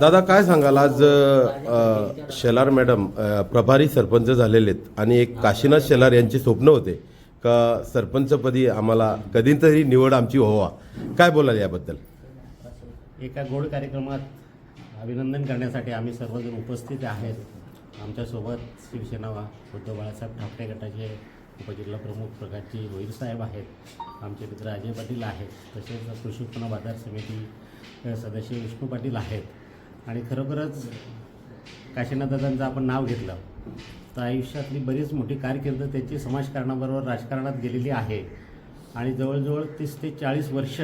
दादा काय सांगाल? आज शेलार मॅडम प्रभारी सरपंच झालेले आहेत आणि एक काशीनाथ शेलार यांचे स्वप्न होते का सरपंचपदी आम्हाला कधीतरी निवड आमची व्हावा? काय बोलाल याबद्दल? एका गोड कार्यक्रमात अभिनंदन करण्यासाठी आम्ही सर्वजण उपस्थित आहेत. आमच्यासोबत शिवसेना उद्धव बाळासाहेब ठाकरे गटाचे उपजिल्हा प्रमुख प्रकाशजी भोईर साहेब आहेत. आमचे मित्र अजय पाटील आहेत. तसेच कृषी उत्पन्न बाजार समिती सदस्य विष्णू पाटील आहेत. आणि खरोखरच काशीनाथदादांचं आपण नाव घेतलं तर आयुष्यातली बरीच मोठी कारकीर्द त्याची समाजकारणाबरोबर राजकारणात गेलेली आहे. आणि जवळजवळ तीस ते चाळीस वर्ष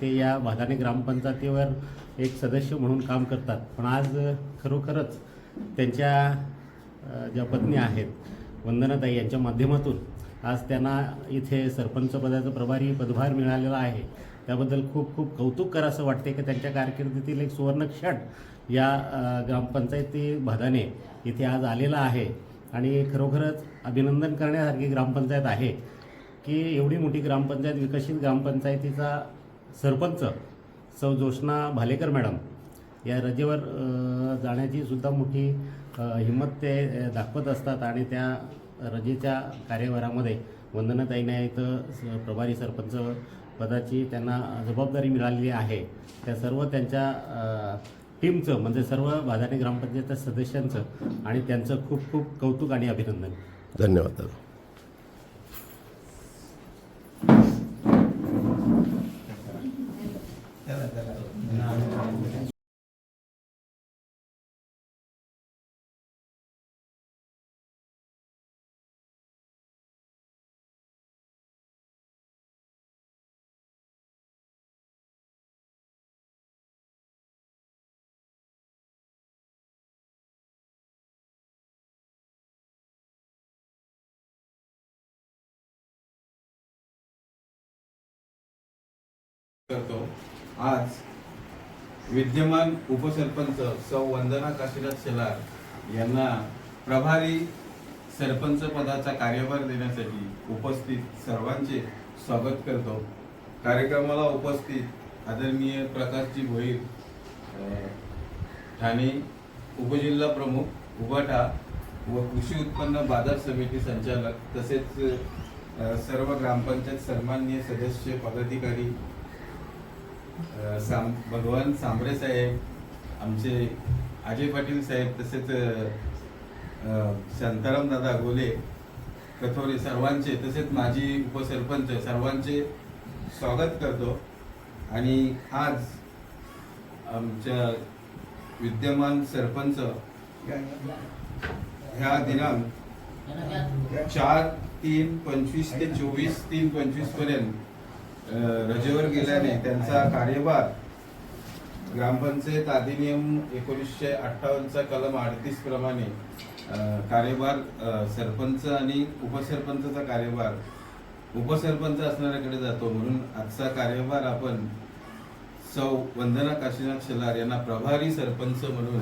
ते या भादाने ग्रामपंचायतीवर एक सदस्य म्हणून काम करतात. पण आज खरोखरच त्यांच्या ज्या पत्नी आहेत वंदनाताई यांच्या माध्यमातून आज त्यांना इथे सरपंच पदाचं प्रभारी पदभार मिळालेला आहे. त्याबद्दल खूप खूप कौतुक करावं वाटते की त्यांच्या कारकिर्दीतील एक सुवर्णक्षण या ग्रामपंचायती भादाने इथे आज आलेला आहे. आणि खरोखरच अभिनंदन करण्यासारखी ग्रामपंचायत आहे की एवढी मोठी ग्रामपंचायत विकसित ग्रामपंचायतीचा सरपंच सौ जोशना भालेकर मॅडम या रजेवर जाण्याची सुद्धा मोठी हिंमत ते दाखवत असतात आणि त्या रजेच्या कार्यभारामध्ये वंदनाताईने इथं स- प्रभारी सरपंच पदाची त्यांना जबाबदारी मिळालेली आहे. त्या सर्व त्यांच्या टीमचं म्हणजे सर्व बाजारी ग्रामपंचायतच्या सदस्यांचं आणि त्यांचं खूप खूप कौतुक आणि अभिनंदन. धन्यवाद करतो. आज विद्यमान उपसरपंच सौ वंदना काशीनाथ शेलार यांना प्रभारी सरपंच पदाचा कार्यभार देण्यासाठी उपस्थित सर्वांचे स्वागत करतो. कार्यक्रमाला उपस्थित आदरणीय प्रकाशजी भोईर ठाणे उपजिल्हा प्रमुख उभाटा व कृषी उत्पन्न बाजार समिती संचालक तसेच सर्व ग्रामपंचायत सन्माननीय सदस्य पदाधिकारी साम भगवान सांबरे साहेब आमचे अजय पाटील साहेब तसेच अ, शांताराम दादा गोले कथोरे सर्वांचे तसेच माजी उपसरपंच सर्वांचे स्वागत करतो. आणि आज आमच्या विद्यमान सरपंच ह्या दिनांक चार तीन पंचवीस ते चोवीस तीन पंचवीसपर्यंत रजेवर गेल्याने त्यांचा कार्यभार ग्रामपंचायत अधिनियम एकोणीसशे अठ्ठावन्नचा कलम अडतीस प्रमाणे कार्यभार सरपंच आणि उपसरपंचचा कार्यभार उपसरपंच असणाऱ्याकडे जातो. म्हणून आजचा कार्यभार आपण सौ वंदना काशीनाथ शेलार यांना प्रभारी सरपंच म्हणून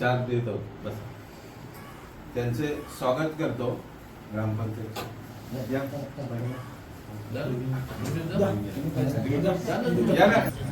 चार देतो. बस. त्यांचे स्वागत करतो ग्रामपंचायत या. या ना. झालं